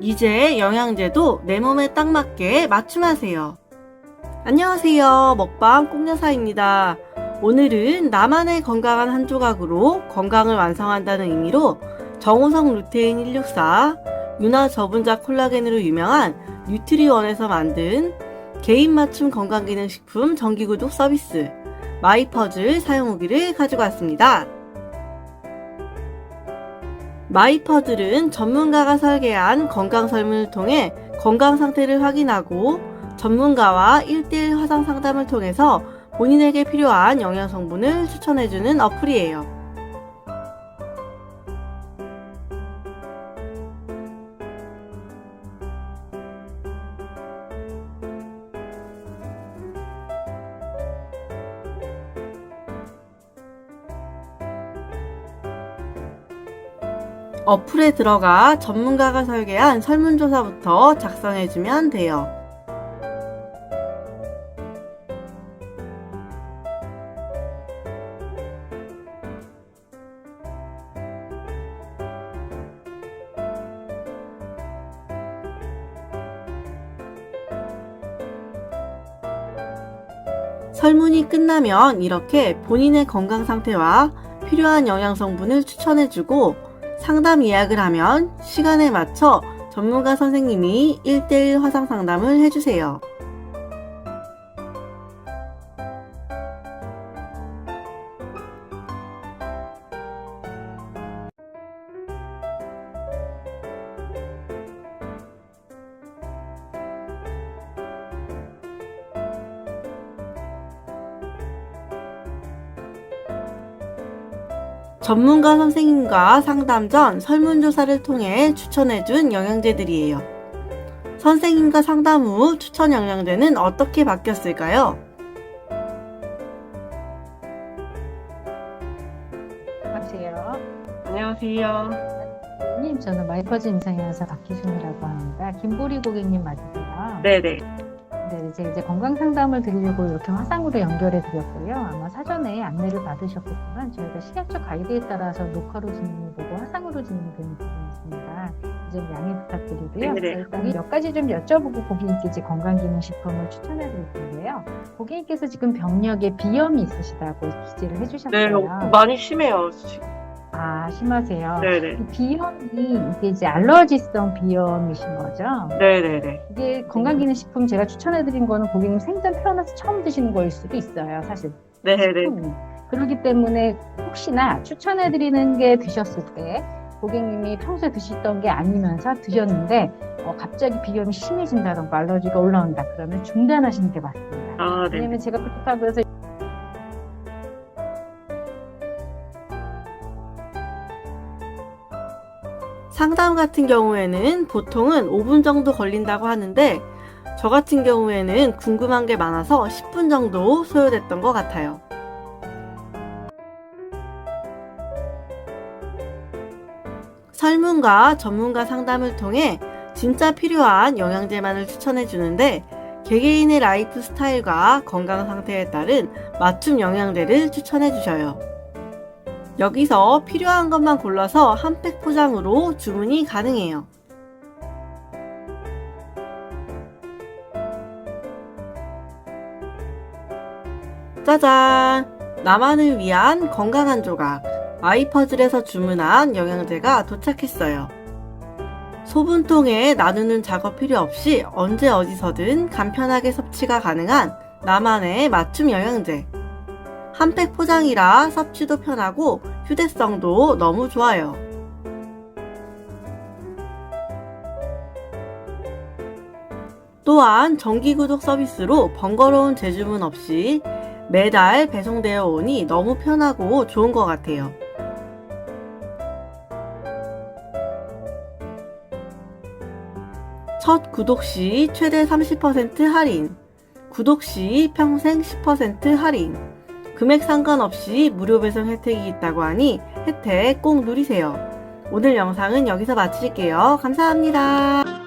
이제 영양제도 내 몸에 딱 맞게 맞춤하세요. 안녕하세요. 먹방 꽁여사입니다. 오늘은 나만의 건강한 한 조각으로 건강을 완성한다는 의미로 정호성 루테인 164, 윤화 저분자 콜라겐으로 유명한 뉴트리원에서 만든 개인 맞춤 건강기능식품 정기구독 서비스 마이퍼즐 사용 후기를 가지고 왔습니다. 마이퍼즐은 전문가가 설계한 건강 설문을 통해 건강 상태를 확인하고 전문가와 1대1 화상 상담을 통해서 본인에게 필요한 영양 성분을 추천해주는 어플이에요. 어플에 들어가 전문가가 설계한 설문조사부터 작성해주면 돼요. 설문이 끝나면 이렇게 본인의 건강 상태와 필요한 영양 성분을 추천해주고 상담 예약을 하면 시간에 맞춰 전문가 선생님이 1대1 화상 상담을 해주세요. 전문가 선생님과 상담 전 설문조사를 통해 추천해준 영양제들이에요. 선생님과 상담 후 추천 영양제는 어떻게 바뀌었을까요? 안녕하세요. 안녕하세요. 님 저는 마이퍼즈 임상의학사 박희순이라고 합니다. 김보리 고객님 맞으세요? 네네. 네, 이제 이제 건강 상담을 드리려고 이렇게 화상으로 연결해 드렸고요. 아마 사전에 안내를 받으셨겠지만 저희가 식약처 가이드에 따라서 녹화로 진행이 되고 화상으로 진행이 되는 부분이 있습니다. 좀 양해 부탁드리고요. 네네. 일단 몇 가지 좀 여쭤보고 고객님께 이제 건강기능식품을 추천해 드릴 텐데요. 고객님께서 지금 병력에 비염이 있으시다고 기재를 해주셨어요. 네, 많이 심해요. 아, 심하세요. 네네. 이 비염이 이게 이제 알러지성 비염이신 거죠? 네네네. 이게 건강기능식품 제가 추천해드린 거는 고객님 생전 태어나서 처음 드시는 거일 수도 있어요, 사실. 네네. 식품이. 그렇기 때문에 혹시나 추천해드리는 게 드셨을 때 고객님이 평소에 드시던 게 아니면서 드셨는데 어, 갑자기 비염이 심해진다던가 알러지가 올라온다 그러면 중단하시는 게 맞습니다. 아, 왜냐면 제가 그렇다고 해서 상담 같은 경우에는 보통은 5분 정도 걸린다고 하는데 저 같은 경우에는 궁금한 게 많아서 10분 정도 소요됐던 것 같아요. 설문과 전문가 상담을 통해 진짜 필요한 영양제만을 추천해 주는데 개개인의 라이프 스타일과 건강 상태에 따른 맞춤 영양제를 추천해 주셔요. 여기서 필요한 것만 골라서 한 팩 포장으로 주문이 가능해요. 짜잔! 나만을 위한 건강한 조각. 마이퍼즐에서 주문한 영양제가 도착했어요. 소분통에 나누는 작업 필요 없이 언제 어디서든 간편하게 섭취가 가능한 나만의 맞춤 영양제. 한 팩 포장이라 섭취도 편하고 휴대성도 너무 좋아요. 또한 정기구독 서비스로 번거로운 재주문 없이 매달 배송되어 오니 너무 편하고 좋은 것 같아요. 첫 구독 시 최대 30% 할인, 구독 시 평생 10% 할인, 금액 상관없이 무료 배송 혜택이 있다고 하니 혜택 꼭 누리세요. 오늘 영상은 여기서 마칠게요. 감사합니다.